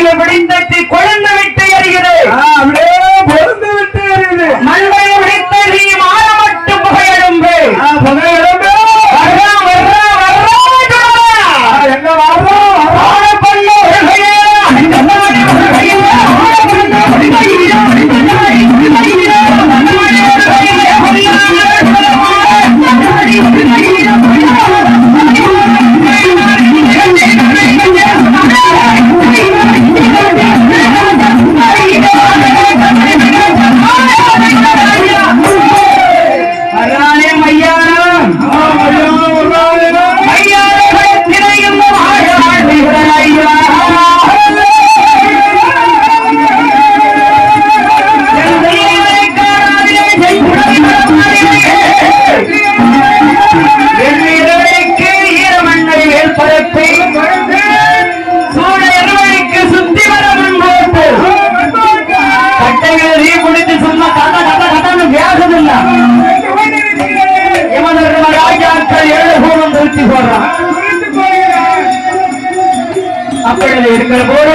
கைகளை பிடிந்தட்டி கொழுந்து விட்டு திருச்சி அப்படி இருக்கிற போது